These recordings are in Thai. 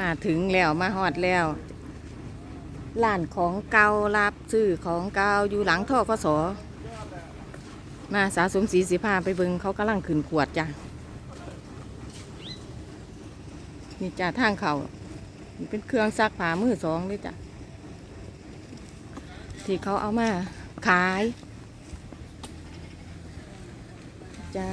มาถึงแล้วมาฮอดแล้วร้านของเการับซื้อของเกาอยู่หลังท่อกสมาสาสมศรีสีพาไปเบิงเขากำลังขึ้นขวดจ้ะนี่จ้ะทางเขาเป็นเครื่องซักผ้ามือสองเลยจ้ะที่เขาเอามาขาย จ้า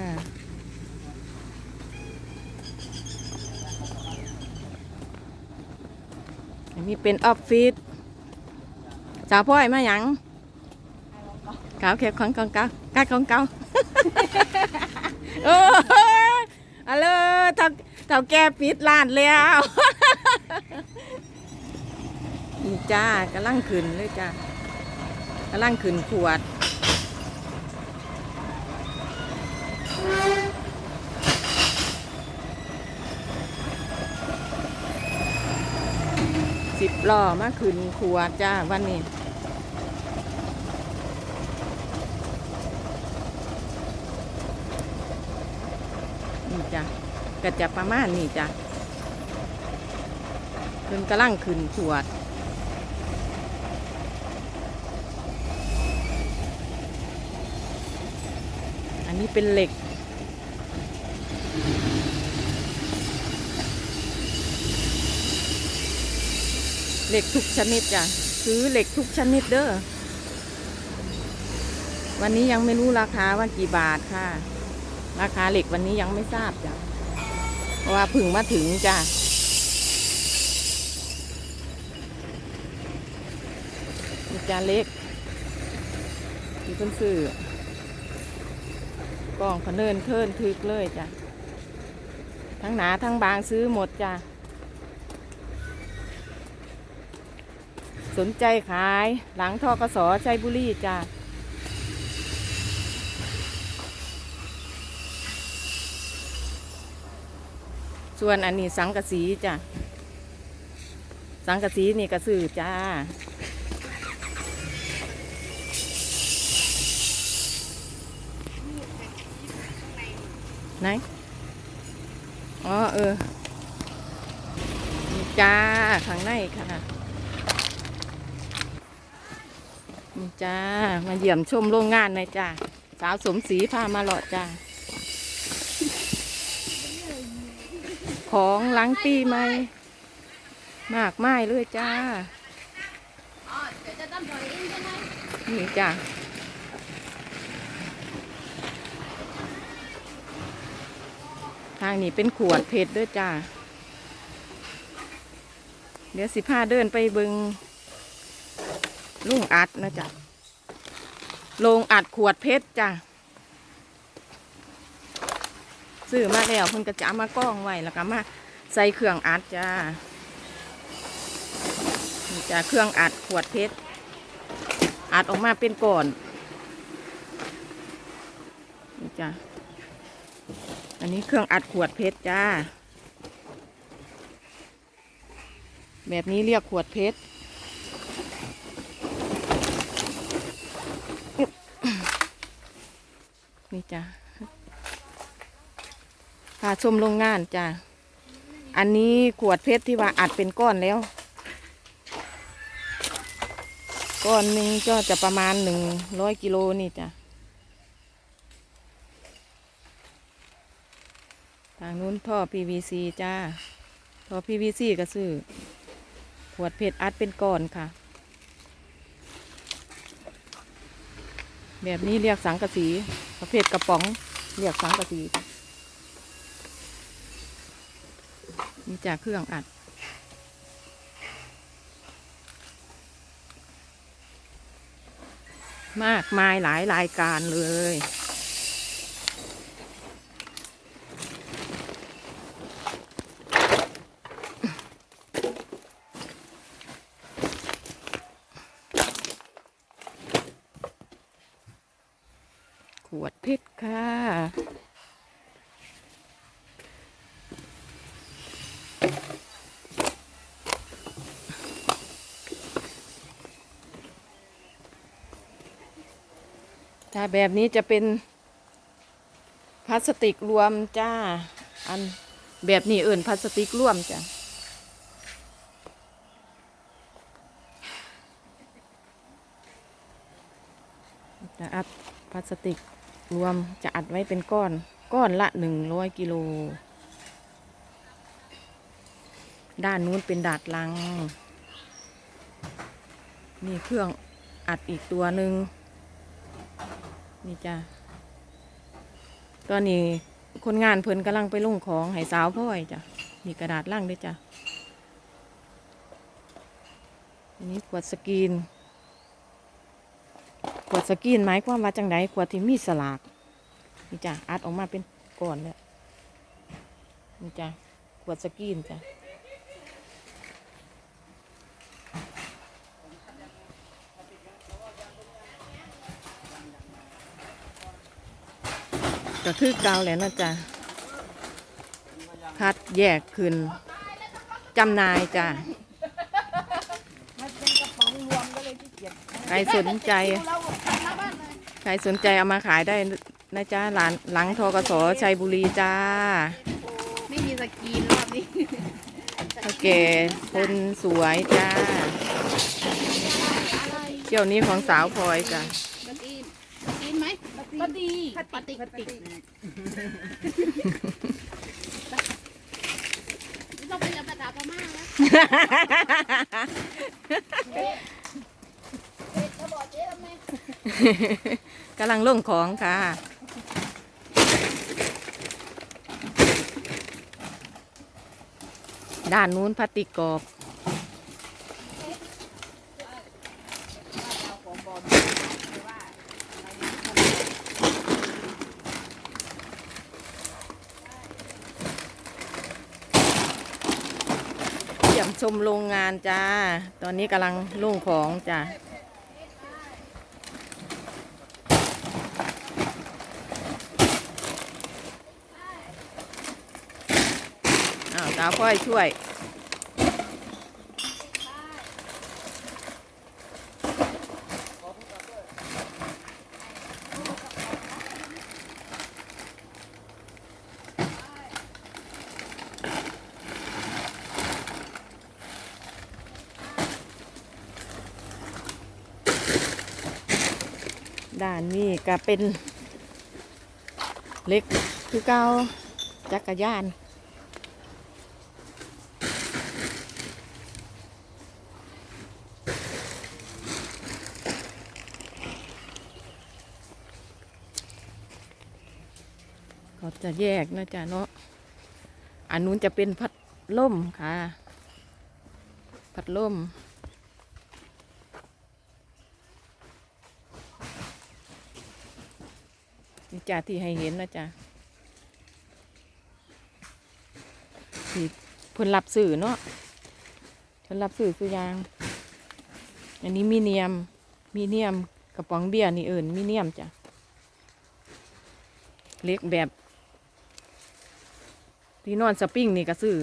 นี่เป็นออฟฟิศสาวพ่อยมาหยังกาวแค่ของกองเกาก้าของเกาโอ้ยอะเลยเท่าเท่าแกปิดร้านแล้วนี่จ้ากำลังขึ้นเลยจ้ากำลังขึ้นขวด สิบล้อมาขึ้นขวดจ้าวันนี้นี่จ้ะก็จะประมาณนี้จ้ะขึ้นกำลังขึ้นขวดอันนี้เป็นเหล็ก เหล็กทุกชนิดจ้ะซื้อเหล็กทุกชนิดเด้อวันนี้ยังไม่รู้ราคาว่ากี่บาทค่ะ ราคาเหล็กวันนี้ยังไม่ทราบจ้ะเพราะว่าพึ่งมาถึงจ้ะนี่จ้าเล็กที่เพิ่นซื้อกล่องพะเนินเทินทึกเลยจ้ะทั้งหนาทั้งบางซื้อหมดจ้ะ สนใจขายหลังทอกสชัยบุรีจ้าส่วนอันนี้สังกะสีจ้ะ สังกะสีนี่กระสือจ้า ไหน อ๋อ เออ จ้า ข้างในค่ะ นี่จ้า มาเยี่ยมชมโรงงานหน่อยจ้า สาวสมศรีพามาหลอดจ้า ของหลังปีใหม่มากไม้เลยจ้าอ๋อเดี๋ยวจะต้องถอยเองใช่ไหมนี่จ้าทางนี้เป็นขวดเพชรด้วยจ้า เดี๋ยวสิพาเดินไปบิง ลุงอัดนะจ๊ะโรงอัดขวดเพชรจ้ะซื้อมาแล้วเพิ่นก็จะเอามากล้องไว้แล้วก็มาใส่เครื่องอัดจ้าจ้ะเครื่องอัดขวดเพชรอัดออกมาเป็นก่อนนี่จ้ะอันนี้เครื่องอัดขวดเพชรจ้า แบบนี้เรียกขวดเพชร นี่จ้ะพาชมโรงงานจ้ะ อันนี้ขวดเพชรที่ว่าอัดเป็นก้อนแล้ว ก้อนหนึ่งก็จะประมาณหนึ่งร้อยกิโลนี่จ้ะ ทางนู้นท่อ PVC จ้า ท่อ PVC ก็ซื้อ ขวดเพชรอัดเป็นก้อนค่ะแบบนี้เรียกสังกะสี ประเภทกระป๋องเรียกสังกะสีนี่จากเครื่องอัด มากมายหลายรายการเลย ถ้าแบบนี้จะเป็นพลาสติกรวมจ้า อันแบบนี้เอื่นพลาสติกรวมจ้ะจะอัดพลาสติกรวมจะอัดไว้เป็นก้อน ก้อนละหนึ่งร้อยกิโล ด้านนู้นเป็นดาดลัง มีเครื่องอัดอีกตัวหนึ่ง นี่จ้ะตอนนี้คนงานเพิ่นกำลังไปลงของให้สาวพ่อยจ้ะมีกระดาษล่างด้วยจ้ะอันนี้ขวดสกีนขวดสกีนหมายความว่าจังไดขวดที่มีสลากนี่จ้ะอัดออกมาเป็นก้อนแล้วนี่จ้ะขวดสกีนจ้ะ ก็คือเกาแล้วนะจ๊ะคัดแยกขึ้นจำหนายจ้ะมันเป็นกระป๋องรวมก็เลยที่เกียจใครสนใจเราทำหน้าบ้านเลยใครสนใจเอามาขายได้นะจ๊ะหลานหลังทกสชัยบุรีจ้า ไม่มีสกรีนรอบนี้โอเคคนสวยจ้าอะไรเที่ยวนี้ของสาวพลอยจ้ะ สกรีนสกรีนไหมป ฏิปฏิปฏิต้องไปเรียนภาษาพม่าแล้วกำลังลงของค่ะด้านนู้นพลาสติกกรอบ มชมโรงงานจ้า ตอนนี้กำลังลุ่งของจ้าอ้าวสาวพ่อยช่วย ด้านนี้ ก็เป็นเล็กคือเก้าจักรยานเขาจะแยกนะจ๊ะเนาะอันนู้นจะเป็นพัดล่มค่ะ พัดล่ม จ้าที่ให้เห็นนะจ๊ะที่เพิ่นรับสื่อเนาะเพิ่นรับสื่อคือยาง อันนี้มีเนียม มีเนียมกระป๋องเบียร์นี่เอิญมีเนียมจ้ะเล็กแบบที่นอนสปริงนี่ก็ซื้อ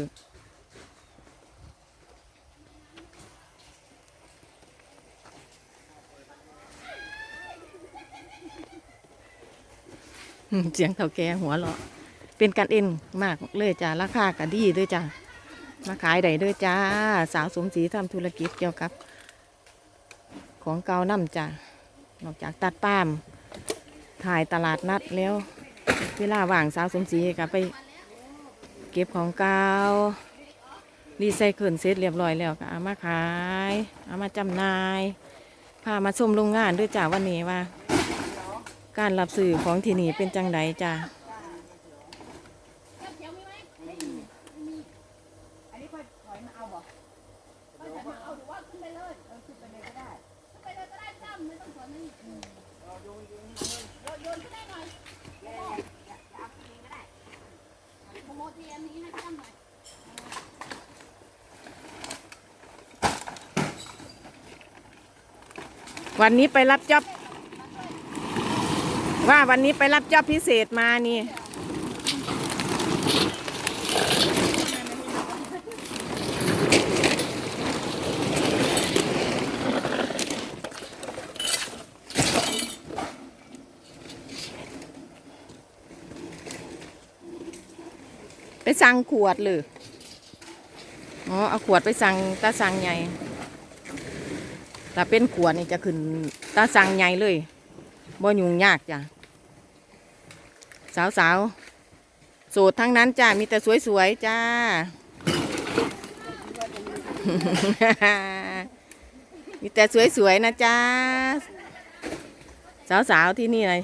เสียงเถ่าแก่หัวเราะเป็นกันเองมากเลยจ้าราคาก็ดีด้วยจ้ามาขายได้ด้วยจ้า สาวสมศรีทำธุรกิจเกี่ยวกับ ของเกาน้ำจ้านอกจากตัดป้ามถ่ายตลาดนัดแล้ว เวลาว่างสาวสมศรีก็ไป เก็บของเก่ารีไซเคิลเสร็จเรียบร้อยแล้วก็เอามาขายเอามาจำหน่ายพามาชมโรงงานด้วยจ้าวันนี้ว่า การรับสื่อของที่นี่เป็นจังไดจ้าวันนี้ค่อยถอยมาเอาบ่ค่อยถอยมาเอาหรือว่าขึ้นไปเลยเออขึ้นไปเลยก็ได้ขึ้นไปเลยก็ได้จ้าวันนี้ไปรับจ็อบ ว่าวันนี้ไปรับจ็อบพิเศษมานี่ ไปสั่งขวดเลยอ๋อ เอาขวดไปสั่งตาสั่งใหญ่ถ้าเป็นขวดนี่จะขึ้นตาสั่งใหญ่เลย บ่ยุ่งยากจ้ะ สาวสาวๆโสดทั้งนั้นจ้ามีแต่สวยๆจ้า มีแต่สวยๆนะจ้า สาวๆที่นี่เลย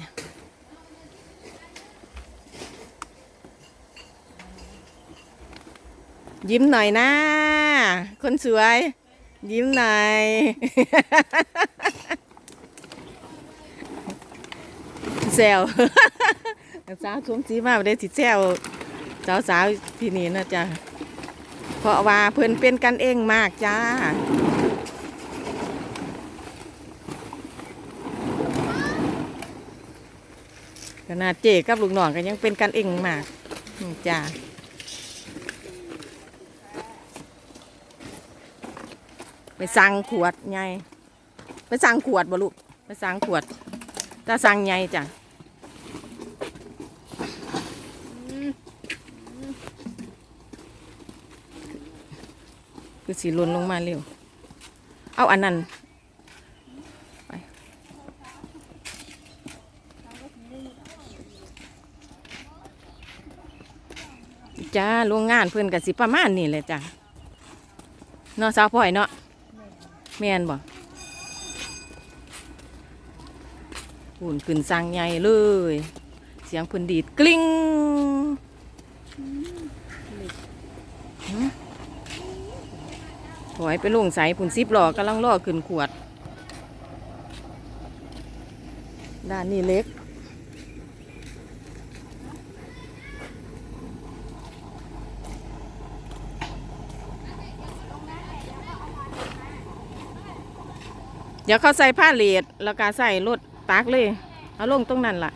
ยิ้มหน่อยนะ คนสวย ยิ้มหน่อย แซวสาวสวมสีมาได้สิแซวสาวสาวๆที่นี่นะจ๊ะเพราะว่าเพิ่อนเป็นกันเองมากจ้าขนาดเจกับลูกน้องก็ยังเป็นกันเองมากจ้าไปสั่งขวดไงไปสั่งขวดบ่ลูกไปสั่งขวดถ้าสั่งไงจ้ะ คือสีล่นลงมาเร็ว เอาอันนั้นไปจ้าโรงงานเพิ่อนกับสิประมาณนี่เลยจ้ะเนาะสาวพ่อยเนาะแม่นบ่หุ่นขึ้นสังใหญ่เลย เสียงพื้นดีดกลิ้งหึ ถอยไปลงใสผุนซิบหล่อกำลังล่อขึ้นขวด ด้านนี้เล็ก เดี๋ยวเขาใส่ผ้าเลดแล้วก็ใส่รถตักเลย เอาลงตรงนั้นล่ะ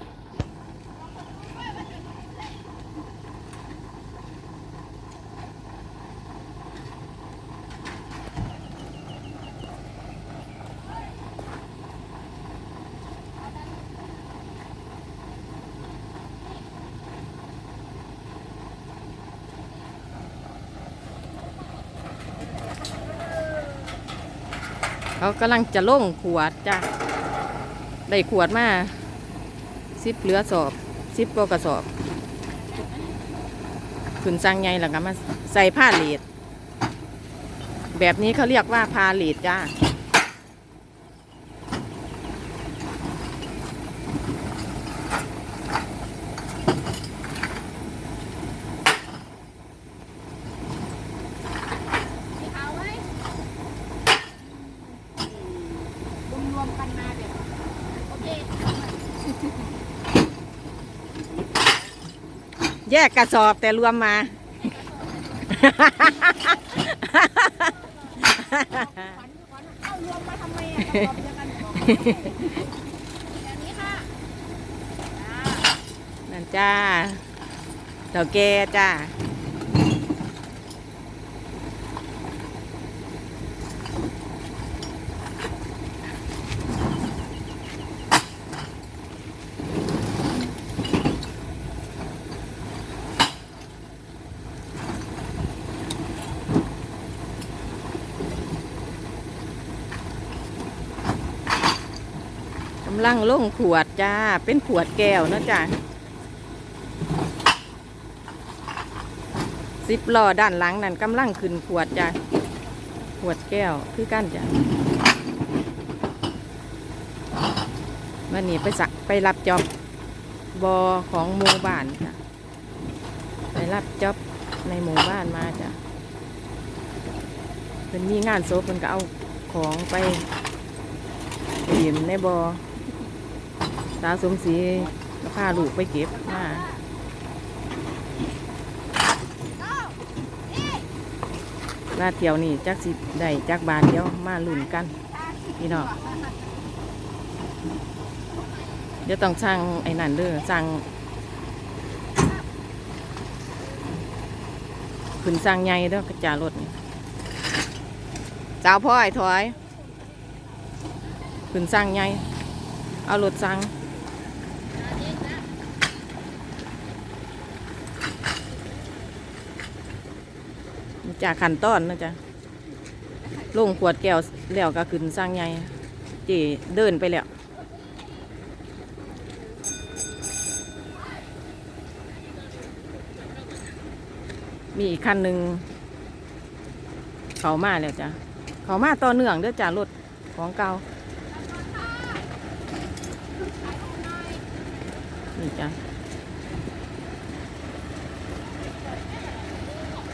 เขากำลังจะล่งขวดจ้ะได้ขวดมาซิบเหลือสอบซิบกว่ากระสอบขึ้นสร้างไงหลังก็มาใส่ผ้าเลดแบบนี้เขาเรียกว่าพาเลดจ้าไว้รวมๆกันมาแบบโอเค แยกกระสอบแต่รวมมา เอารวมมาทำไมอะรวมเดียวกันบอแบบนี้ค่ะนั่นจ้าเต่าแกจ้า กำลังลงขวดจ้า เป็นขวดแก้วนะจ้าสิบล้อด้านหลังนั่นกำลังขึ้นขวดจ้าขวดแก้วคือกั้นจ้าวันนี้ไปสักไปรับจอบบอของหมู่บ้านจ้ะไปรับจอบในหมู่บ้านมาจ้ะเป็นมีงานโซเป็นก็เอาของไปเหียมในบอ สาวสมศรีก็พาลูกไปเก็บมาลาดเที่ยวนี่จักสิได้จักบานเดียวมาลุ่นกันพี่น้องเดี๋ยวต้องสั่งไอ้นั่นเด้อสั่งขึ้นสั่งใหญ่เด้อกระจารถนี่สาวพ่อยถอยขึ้นสั่งใหญ่เอารถสั่ง จากขันต้อนนะจ๊ะลงขวดแก้วแล้วก็ขึ้นสร้างใหญ่เจเดินไปแล้วมีอีกคันหนึ่งเขามาแล้วจ้ะเขามาต่อเนื่องเด้อจ้ารถของเก่า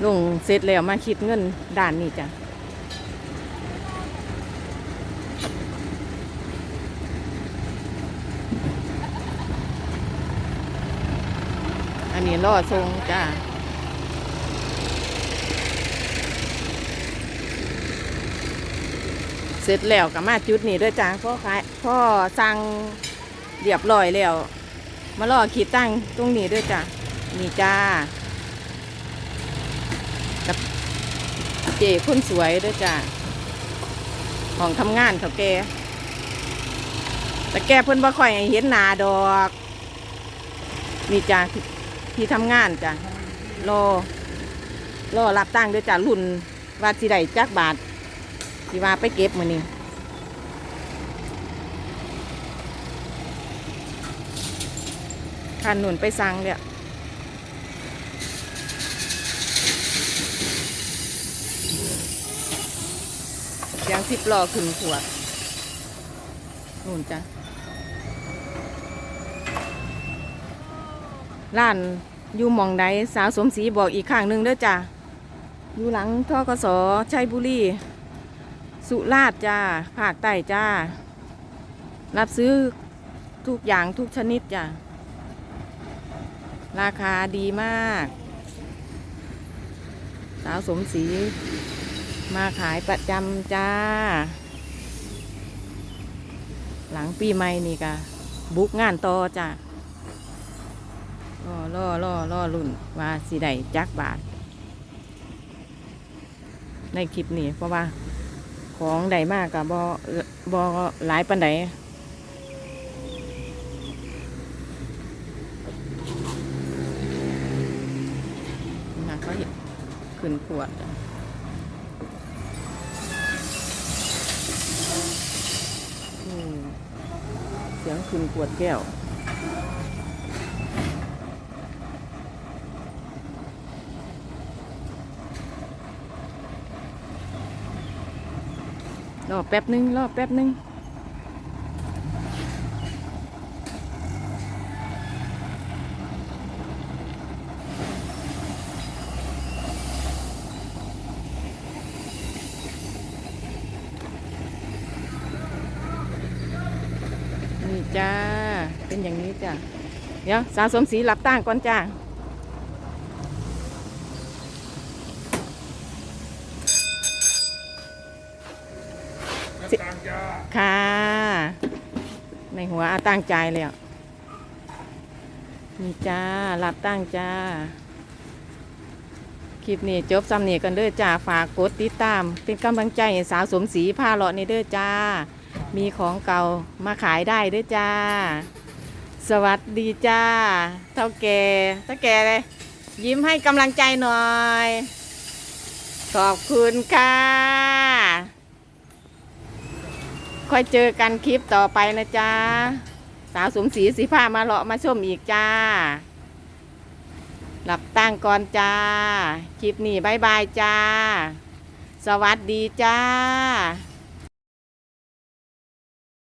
ลุงเสร็จแล้วมาคิดเงินด่านนี้จ้ะอันนี้ล่อทรงจ้าเสร็จแล้วก็มาจุดนี้ด้วยจ้าพ่อขายพ่อสั่งเรียบร้อยแล้ว มารอขีดตั้งตรงนี้ด้วยจ้านี่จ้ากับ เจคนสวยด้วยจ้าของทำงานเขาแก แต่แกเพิ่นบ่ค่อยเห็นหน้าดอกนี่จ้าที่ทำงานจ้ารอรอรับตั้งด้วยจ้ารุ่นว่าสิได้จักบาทที่ว่าไปเก็บมือนี้คันหนุนไปสั่งเลย สียงสิบล้อขึ้นขวดนู่นจ้ะร้านอยู่มองใดสาวสมศรีบอกอีกข้างหนึ่งเด้อจ้ะอยู่หลังทกสชัยบุรี สุราษฎร์จ้าภาคใต้จ้า รับซื้อทุกอย่างทุกชนิดจ้าราคาดีมาก สาวสมศรี มาขายประจำจ้า หลังปีใหม่นี่กะบุกงานต่อจ้าล่อล่อล่อล่อรุ่นว่าสิได้จักบาท ในคลิปนี้เพราะว่า ของใดมากกับบอบอหลายปันใดนะเขาเห็นขึ้นขวดอืมเสียงคืนกวดแก้ว รอแป๊บนึง รอแป๊บนึง นี่จ้า เป็นอย่างนี้ จ้าเดี๋ยวสาวสมศรีหลับตั้งก่อนจ้าสิต่างจ้าค่ะ ในหัวอาตั้งใจแล้วนี่จ้าหลับตั้งจ้า คลิปนี้จบซ้ำนี่กันเด้อจ้า ฝากกดติดตาม เป็นกำลังใจให้สาวสมศรีผ้าเลาะในเด้อจ้า มีของเก่ามาขายได้เด้อจ้า สวัสดีจ้า เท่าแก่เท่าแก่เลย ยิ้มให้กำลังใจหน่อย ขอบคุณค่ะ ค่อยเจอกันคลิปต่อไปนะจ๊ะสาวสมศรีสีผ้ามาเลาะมาชมอีกจ้า หลับตั้งก่อนจ้า คลิปนี้บายบายจ้า สวัสดีจ้า